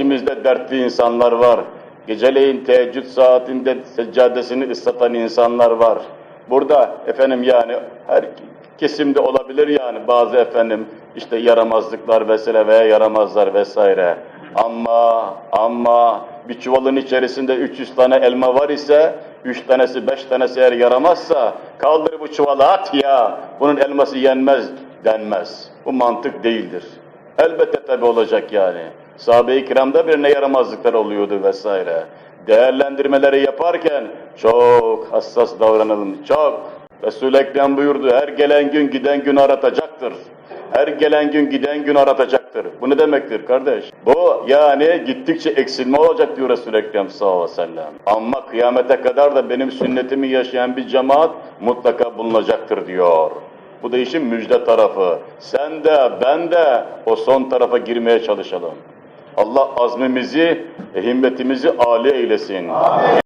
İçimizde dertli insanlar var. Geceleyin teheccüd saatinde seccadesini ıslatan insanlar var. Burada efendim yani her kesimde olabilir yani bazı efendim işte yaramazlıklar vesaire veya yaramazlar vesaire. Ama ama bir çuvalın içerisinde 300 tane elma var ise 3 tanesi 5 tanesi eğer yaramazsa kaldır bu çuvalı at ya bunun elması yenmez denmez. Bu mantık değildir. Elbette tabi olacak yani. Sahabe-i kiramda birine yaramazlıklar oluyordu vesaire. Değerlendirmeleri yaparken çok hassas davranalım, çok. Resul-i Ekrem buyurdu, her gelen gün giden gün aratacaktır. Her gelen gün giden gün aratacaktır. Bu ne demektir kardeş? Bu yani gittikçe eksilme olacak diyor Resul-i Ekrem sallallahu aleyhi ve sellem. Ama kıyamete kadar da benim sünnetimi yaşayan bir cemaat mutlaka bulunacaktır diyor. Bu da işin müjde tarafı. Sen de ben de o son tarafa girmeye çalışalım. Allah azmimizi, himmetimizi âli eylesin.